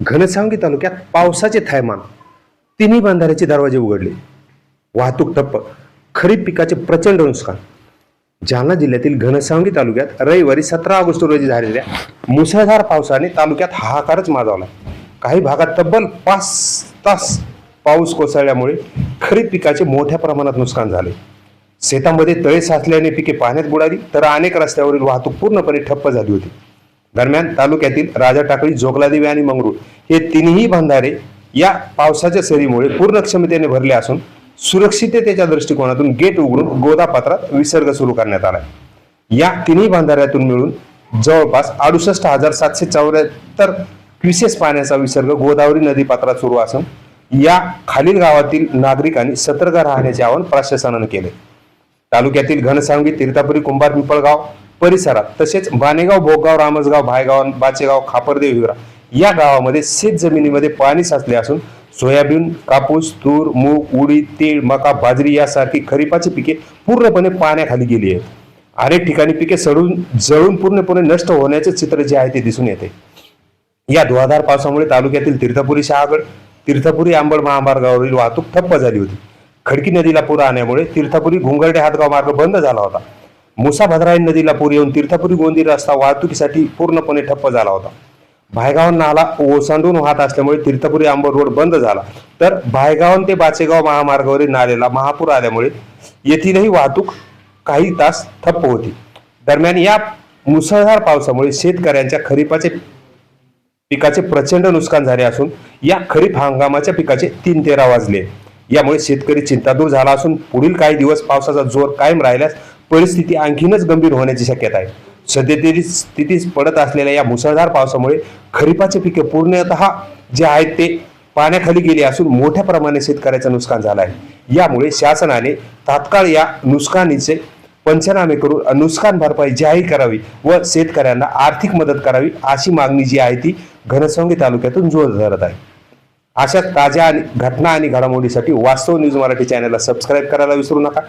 घनसावंगी तालुक्यात पावसाचे थैमान. तिन्ही बांधाऱ्याचे दरवाजे उघडले. वाहतूक ठप्प. खरीप पिकाचे प्रचंड नुकसान. जालना जिल्ह्यातील घनसावंगी तालुक्यात रविवारी सतरा ऑगस्ट रोजी झालेल्या मुसळधार पावसाने तालुक्यात हाहाकारच माजवला. काही भागात तब्बल पाच तास पाऊस कोसळल्यामुळे खरीप पिकाचे मोठ्या प्रमाणात नुकसान झाले. शेतामध्ये तळे साचल्याने पिके पाण्यात बुडाली तर अनेक रस्त्यावरील वाहतूक पूर्णपणे ठप्प झाली होती. दरम्यान तालुक्यातील राजा टाकळी जोगलादेवी आणि मंगरूळ हे तिन्ही बंधारे या पावसाच्या सरीमुळे पूर्ण क्षमतेने भरले असून सुरक्षिततेच्या दृष्टिकोनातून गेट उघडून गोदापात्रात विसर्ग सुरू करण्यात आला या तिन्ही बंधाऱ्यातून मिळून जवळपास अडुसष्ट हजार सातशे चौऱ्याहत्तर क्युसेस पाण्याचा विसर्ग गोदावरी नदीपात्रात सुरू असून या खालील गावातील नागरिकांनी सतर्क राहण्याचे आवाहन प्रशासनाने केले. तालुक्यातील घनसावंगी तीर्थापुरी कुंभार पिंपळगाव परिसरात तसेच बानेगाव भोगगाव रामसगाव भायगाव बाचेगाव खापरदेव हिवरा या गावामध्ये शेत जमिनीमध्ये पाणी साचले असून सोयाबीन कापूस तूर मूग उडीद तीळ मका बाजरी यासारखी खरीपाची पिके पूर्णपणे पाण्याखाली गेली आहेत. अनेक ठिकाणी पिके सडून जळून पूर्णपणे नष्ट होण्याचे चित्र जे आहे ते दिसून येते. या धुवाधार पावसामुळे तालुक्यातील तीर्थपुरी शहागड तीर्थपुरी आंबड महामार्गावरील वाहतूक ठप्प झाली होती. खडकी नदीला पूर आल्यामुळे तीर्थपुरी घुंगर्डे हातगाव मार्ग बंद झाला होता. मुसा भद्राई नदीला पूर येऊन तीर्थपुरी गोंदी रस्ता वाहतुकीसाठी पूर्णपणे ठप्प झाला होता. भायगाव नाला ओसांडून वाहत असल्यामुळे तीर्थपुरी आंबड रोड बंद झाला. तर भायगावन ते बाचेगाव महामार्गावरील नालेला महापूर आल्यामुळे येथीलही वाहतूक काही तास ठप्प होती. दरम्यान या मुसळधार पावसामुळे शेतकऱ्यांच्या खरीपाचे पिकाचे प्रचंड नुकसान झाले असून या खरीप हंगामाच्या पिकाचे तीन तेरा वाजले. यामुळे शेतकरी चिंतादूर झाला असून पुढील काही दिवस पावसाचा जोर कायम राहिल्यास परिस्थिती आणखीनच गंभीर होण्याची शक्यता आहे. सध्यातरी स्थितीस पडत असलेल्या या मुसळधार पावसामुळे खरीपाचे पिके पूर्णतः जे आहेत ते पाण्याखाली गेले असून मोठ्या प्रमाणात शेतकऱ्याचं नुकसान झालं आहे. यामुळे शासनाने तात्काळ या नुकसानीचे पंचनामे करून नुकसान भरपाई जाहीर करावी व शेतकऱ्यांना आर्थिक मदत करावी अशी मागणी जी आहे ती घनसंगी तालुक्यातून जोर धरत आहे. अशा ताज्या आणि घटना आणि घडामोडीसाठी वास्तव न्यूज मराठी चॅनलला सबस्क्राईब करायला विसरू नका.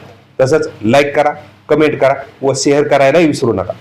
तसंच लाईक करा कमेंट करा व शेअर करायलाही विसरू नका.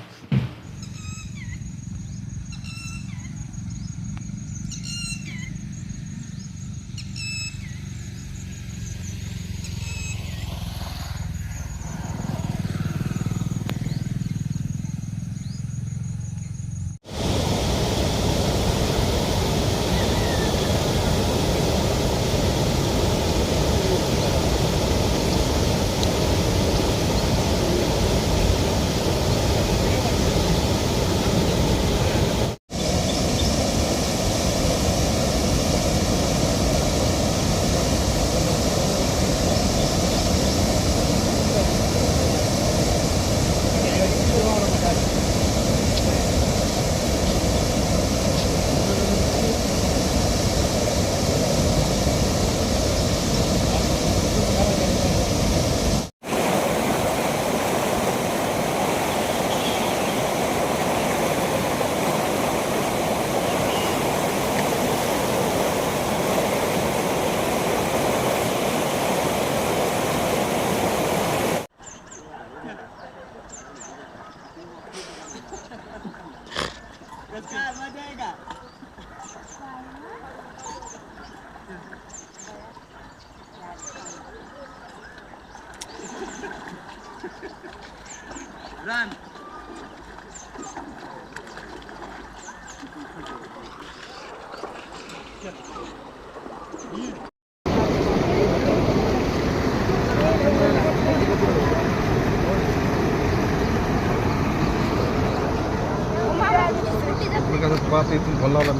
एकमेकाचा पाच इथून फोन लावला